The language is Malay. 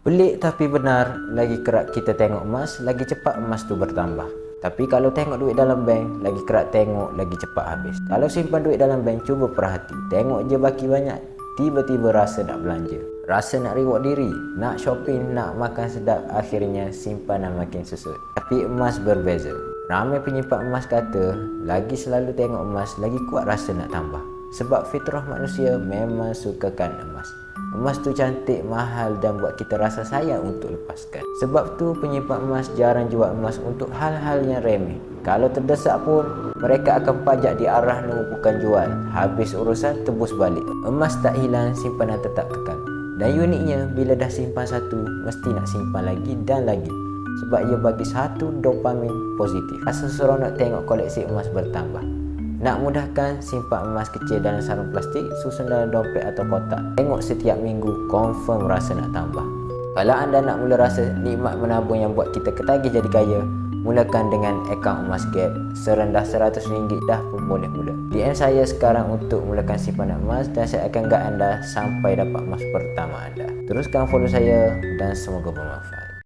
Pelik tapi benar, lagi kerap kita tengok emas, lagi cepat emas tu bertambah. Tapi kalau tengok duit dalam bank, lagi kerap tengok, lagi cepat habis. Kalau simpan duit dalam bank, cuba perhati. Tengok je baki banyak, tiba-tiba rasa nak belanja. Rasa nak reward diri, nak shopping, nak makan sedap, akhirnya simpanan makin susut. Tapi emas berbeza. Ramai penyimpan emas kata, lagi selalu tengok emas, lagi kuat rasa nak tambah. Sebab fitrah manusia memang sukakan emas. Emas tu cantik, mahal dan buat kita rasa sayang untuk lepaskan. Sebab tu penyimpan emas jarang jual emas untuk hal-hal yang remeh. Kalau terdesak pun, mereka akan pajak di arah nombor bukan jual. Habis urusan, tebus balik. Emas tak hilang, simpanan tetap kekal. Dan uniknya, bila dah simpan satu, mesti nak simpan lagi dan lagi. Sebab ia bagi satu dopamin positif. Rasa seronok tengok koleksi emas bertambah. Nak mudahkan, simpan emas kecil dalam sarung plastik, susun dalam dompet atau kotak. Tengok setiap minggu, confirm rasa nak tambah. Kalau anda nak mula rasa nikmat menabung yang buat kita ketagih jadi kaya, mulakan dengan akaun emas gap. Serendah RM100 dah pun boleh mula. DM saya sekarang untuk mulakan simpanan emas dan saya akan guide anda sampai dapat emas pertama anda. Teruskan follow saya dan semoga bermanfaat.